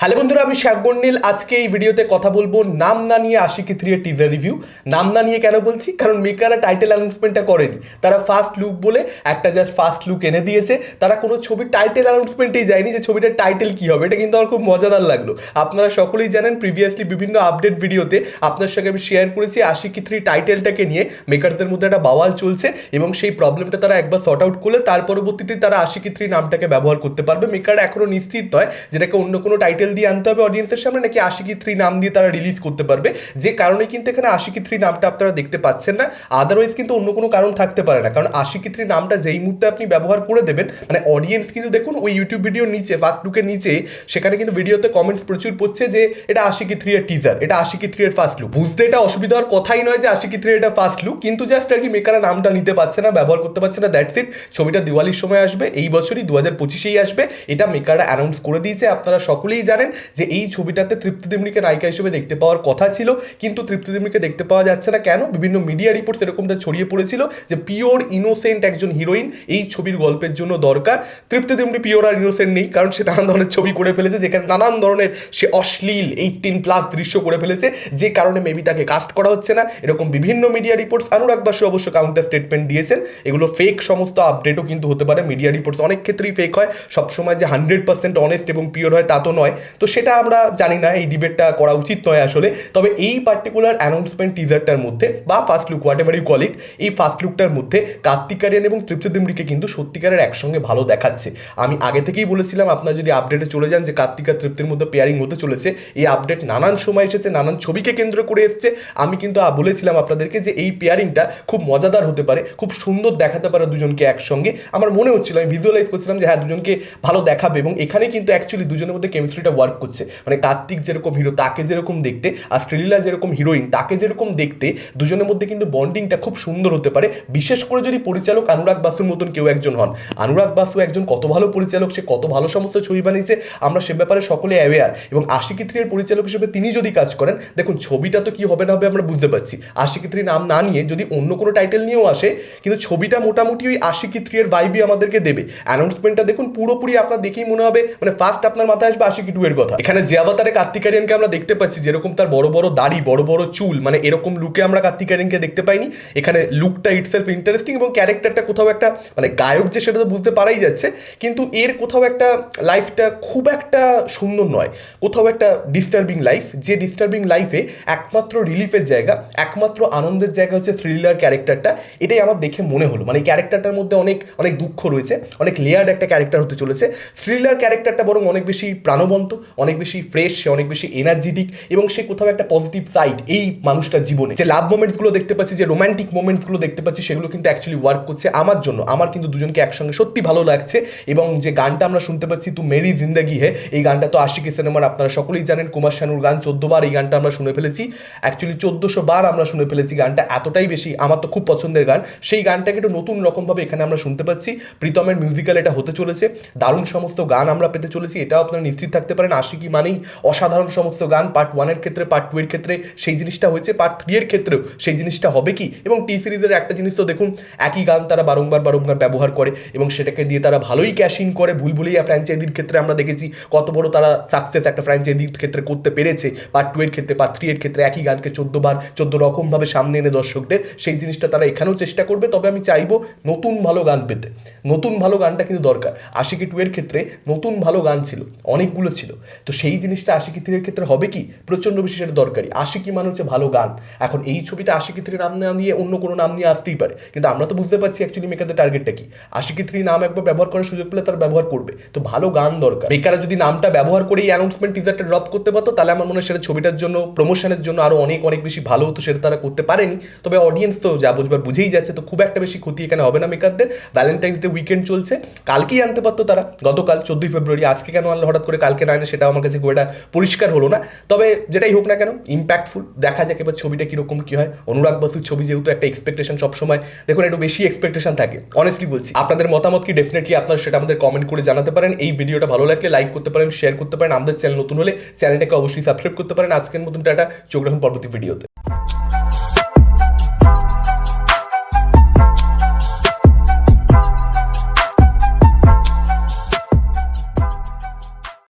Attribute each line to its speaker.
Speaker 1: Hello বন্ধুরা, আমি বন্ডিল আজকে এই ভিডিওতে কথা বলব নাম না নিয়ে আশিকি থ্রি এর টিজার রিভিউ নাম না নিয়ে কেন বলছি? কারণ মেকাররা টাইটেল অ্যানাউন্সমেন্টটা করেনি। তারা ফার্স্ট লুক বলে একটা জাস্ট ফার্স্ট লুক এনে দিয়েছে। তারা কোনো ছবির টাইটেল অ্যানাউন্সমেন্টেই যায়নি যে ছবিটার টাইটেল কী হবে। এটা কিন্তু আমার খুব মজাদার লাগল। আপনারা সকলেই জানেন প্রিভিয়াসলি বিভিন্ন আপডেট ভিডিওতে আপনার সঙ্গে আমি শেয়ার করেছি আশিকি থ্রি টাইটেলটাকে নিয়ে। মেকারদের মধ্যে একটা বাওয়াল চলছে এবং সেই প্রবলেমটা তারা একবার সর্ট আউট করলে তার পরবর্তীতে তারা আশিকি থ্রি নামটাকে ব্যবহার করতে পারবে। মেকার এখনও নিশ্চিত নয় যেটাকে অন্য কোনো টাইটেল দিয়ে আনতে হবে অডিয়েন্সের সামনে, নাকি আশিকি থ্রি নাম দিয়ে তারা রিলিজ করতে পারবে? যে কারণে কিন্তু এখানে আশিকি থ্রি নামটা আপনারা দেখতে পাচ্ছেন না। আদারওয়াইজ কিন্তু অন্য কোনো কারণ থাকতে পারে না। কারণ আশিকি থ্রি নামটা যেই মুহূর্তে আপনি ব্যবহার করে দেবেন মানে অডিয়েন্স কিন্তু দেখুন ওই ইউটিউব ভিডিওর নিচে ফার্স্ট লুকের নিচে, সেখানে কিন্তু ভিডিওতে কমেন্টস প্রচুর পড়ছে যে এটা আশিকি থ্রি এর টিজার এটা আশিকি থ্রি এর ফার্স্ট লুক বুঝতে এটা অসুবিধা হওয়ার কথাই নয় যে আশিকি থ্রি এটা ফার্স্ট লুক কিন্তু জাস্ট আর কি মেকারা নামটা নিতে পারছে না, ব্যবহার করতে পারছে না দ্যাটস ইট ছবিটা দিওয়ালির সময় আসবে, এই বছরই দু হাজার পঁচিশেই আসবে। এটা মেকাররা অ্যানাউন্স করে দিয়েছে, আপনারা সকলেই জানেন। যে এই ছবিটাতে তৃপ্তি দিমনিকে নায়িকা হিসেবে দেখতে পাওয়ার কথা ছিল, কিন্তু তৃপ্তি দিমনিকে দেখতে পাওয়া যাচ্ছে না কেন? বিভিন্ন মিডিয়া রিপোর্টস এরকমটা ছড়িয়ে পড়েছিল যে পিওর ইনোসেন্ট একজন হিরোইন এই ছবির গল্পের জন্য দরকার। তৃপ্তি দিমনি পিওর আর ইনোসেন্ট নেই, কারণ সে নানান ধরনের ছবি করে ফেলেছে, যেখানে নানান ধরনের সে অশ্লীল এইটিন প্লাস দৃশ্য করে ফেলেছে, যে কারণে মেবি তাকে কাস্ট করা হচ্ছে না। এরকম বিভিন্ন মিডিয়া রিপোর্টস অনুরাগ বাসু অবশ্য কাউন্টার স্টেটমেন্ট দিয়েছেন। এগুলো ফেক সমস্ত আপডেটও কিন্তু হতে পারে মিডিয়া রিপোর্টস অনেক ক্ষেত্রেই ফেক হয়। সবসময় যে হান্ড্রেড পার্সেন্ট অনেস্ট এবং পিওর হয় তা তো নয়। তো সেটা আমরা জানি না, এই ডিবেটটা করা উচিত নয় আসলে। তবে এই পার্টিকুলার অ্যানাউন্সমেন্ট টিজারটার মধ্যে, বা first look whatever you call it এই ফার্স্ট লুকটার মধ্যে কার্তিক আরিয়ান এবং তৃপ্তি দিমরিকে কিন্তু সত্যিকারের একসঙ্গে ভালো দেখাচ্ছে। আমি আগে থেকেই বলেছিলাম, আপনার যদি আপডেটে চলে যান যে কার্তিক আর তৃপ্তির মধ্যে পেয়ারিং হতে চলেছে, এই আপডেট নানান সময় এসেছে, নানান ছবিকে কেন্দ্র করে এসছে। আমি কিন্তু বলেছিলাম আপনাদেরকে যে এই পেয়ারিংটা খুব মজাদার হতে পারে, খুব সুন্দর দেখাতে পারে দুজনকে একসঙ্গে। আমার মনে হচ্ছিল, আমি ভিজুয়ালাইজ করছিলাম যে হ্যাঁ দুজনকে ভালো দেখাবে এবং এখানে কিন্তু অ্যাকচুয়ালি দুজনের মধ্যে কেমিস্ট্রিটা ওয়ার্ক করছে। মানে কার্তিক যেরকম হিরো তাকে যেরকম দেখতে আর শ্রীলীলা যেরকম হিরোইন তাকে যেরকম দেখতে, দুজনের মধ্যে কিন্তু বন্ডিংটা খুব সুন্দর হতে পারে। বিশেষ করে যদি পরিচালক অনুরাগ বাসুর মতন কেউ একজন হন। অনুরাগ বাসু একজন কত ভালো পরিচালক, সে কত ভালো সমস্ত ছবি বানিয়েছে, আমরা সে ব্যাপারে সকলে অ্যাওয়ার এবং আশিকি থ্রির পরিচালক হিসেবে তিনি যদি কাজ করেন, দেখুন ছবিটা তো কি হবে না হবে আমরা বুঝতে পারছি। আশিকি থ্রি নাম না নিয়ে যদি অন্য কোনো টাইটেল নিয়েও আসে, কিন্তু ছবিটা মোটামুটি ওই আশিকি থ্রি এর ভাইবই আমাদেরকে দেবে। অ্যানাউন্সমেন্টটা দেখুন পুরোপুরি আপনার দেখেই মনে হবে মানে ফার্স্ট আপনার মাথায় আসবে আশিকি টু এর কথা। এখানে যে আবাতারে কার্তিক আরিয়ানকে আমরা দেখতে পাচ্ছি, যেরকম তার বড় বড় দাড়ি, বড় বড় চুল মানে এরকম লুকে আমরা কার্তিক আরিয়ানকে দেখতে পাইনি। এখানে লুকটা ইটসেলফ ইন্টারেস্টিং এবং ক্যারেক্টারটা কোথাও একটা মানে গায়ক যে সেটা তো বুঝতে পারাই যাচ্ছে, কিন্তু এর কোথাও একটা লাইফটা খুব একটা সুন্দর নয়। কোথাও একটা ডিস্টার্বিং লাইফ যে ডিস্টার্বিং লাইফে একমাত্র রিলিফের জায়গা, একমাত্র আনন্দের জায়গা হচ্ছে থ্রিলার ক্যারেক্টারটা এটাই আমার দেখে মনে হলো। মানে ক্যারেক্টারটার মধ্যে অনেক অনেক দুঃখ রয়েছে, অনেক লেয়ার্ড একটা ক্যারেক্টার হতে চলেছে। থ্রিলার ক্যারেক্টারটা বরং অনেক বেশি প্রাণবন্ত। অনেক বেশি ফ্রেশ সে অনেক বেশি এনার্জেটিক এবং সে কোথাও একটা পজিটিভ সাইড এই মানুষটার জীবনে। যে লাভ মোমেন্টসগুলো দেখতে পাচ্ছি, যে রোমান্টিক মোমেন্টসগুলো দেখতে পাচ্ছি, সেগুলো কিন্তু অ্যাকচুয়ালি ওয়ার্ক করছে আমার জন্য। আমার কিন্তু দুজনকে একসঙ্গে সত্যি ভালো লাগছে এবং যে গানটা আমরা শুনতে পাচ্ছি তু মেরি জিন্দাগি হে এই গানটা তো আশিকি সিনেমার আপনারা সকলেই জানেন, কুমার শানুর গান চোদ্দ বার এই গানটা আমরা শুনে ফেলেছি। অ্যাকচুয়ালি চোদ্দোশো বার আমরা শুনে ফেলেছি গানটা, এতটাই বেশি আমার তো খুব পছন্দের গান। সেই গানটাকে একটু নতুন রকমভাবে এখানে আমরা শুনতে পাচ্ছি। প্রীতমের মিউজিক্যাল এটা হতে চলেছে। দারুণ সমস্ত গান আমরা পেতে চলেছি, এটাও আপনারা নিশ্চিত থাকতে পারেন। আশিকি মানেই অসাধারণ সমস্ত গান। পার্ট ওয়ানের ক্ষেত্রে পার্ট টু এর ক্ষেত্রে সেই জিনিসটা হয়েছে। পার্ট থ্রি এর ক্ষেত্রেও সেই জিনিসটা হবে কি? এবং টি সিরিজের একটা জিনিস তো দেখুন, একই গান তারা বারংবার বারংবার ব্যবহার করে এবং সেটাকে দিয়ে তারা ভালোই ক্যাশ ইন করে। ভুল ভুলিয়া ফ্র্যাঞ্চাইজির ক্ষেত্রে আমরা দেখেছি কত বড় তারা সাকসেস একটা ফ্র্যাঞ্চাইজির ক্ষেত্রে করতে পেরেছে। পার্ট টু এর ক্ষেত্রে পার্ট থ্রি এর ক্ষেত্রে একই গানকে চোদ্দ বার, চোদ্দ রকমভাবে সামনে এনে দর্শকদের সেই জিনিসটা তারা এখানেও চেষ্টা করবে। তবে আমি চাইব নতুন ভালো গান পেতে। নতুন ভালো গানটা কিন্তু দরকার। আশিকি টু এর ক্ষেত্রে নতুন ভালো গান ছিল। অনেকগুলো ছিল। তো সেই জিনিসটা আশিকি থ্রির ক্ষেত্রে হবে কি? প্রচণ্ড বেশি সেটা দরকারি। আশিকি মানে হচ্ছে ভালো গান। এখন এই ছবিটা আশিকি থ্রি নাম না নিয়ে অন্য কোনো নাম নিয়ে আসতেই পারে। কিন্তু আমরা তো বুঝতে পারছি অ্যাকচুয়ালি মেকারদের টার্গেটটা কি। আশিকি থ্রি নাম একবার ব্যবহার করার সুযোগ পেলে তারা ব্যবহার করবে। তো ভালো গান দরকার। বেকারা যদি নামটা ব্যবহার করে এই অ্যানাউন্সমেন্ট টিজারটা ড্রপ করতে পারতো, তাহলে আমার মনে হয় সেটা ছবিটার জন্য প্রমোশনের জন্য আরও অনেক অনেক বেশি ভালো হতো, সেটা তারা করতে পারেনি। তবে অডিয়েন্স তো যা বুঝবার বুঝেই যাচ্ছে, তো খুব একটা বেশি ক্ষতি এখানে হবে না মেকারদের ভ্যালেন্টাইন্স ডে উইকেন্ড চলছে। কালকেই আনতে পারতো তারা। গতকাল চোদ্দোই ফেব্রুয়ারি, আজকে কেন আনলো, হঠাৎ করে কালকে না আনে সেটা আমার কাছে খুব একটা পরিষ্কার হলো না। তবে যেটাই হোক না কেন ইম্প্যাক্টফুল দেখা যাক এবার ছবিটা কীরকম কী হয়। অনুরাগ বসুর ছবি যেহেতু একটা এক্সপেকটেশন সবসময়, দেখুন একটু বেশি এক্সপেকটেশন থাকে। অনেস্টলি বলছি, আপনাদের মতামত কি? ডেফিনেটলি আপনারা সেটা আমাদের কমেন্ট করে জানাতে পারেন। এই ভিডিওটা ভালো লাগলে লাইক করতে পারেন শেয়ার করতে পারেন। আমাদের চ্যানেল নতুন হলে চ্যানেলটাকে অবশ্যই সাবস্ক্রাইব করতে পারেন। আজকের মতন টাটা, চোখ রাখুন পরবর্তী ভিডিওতে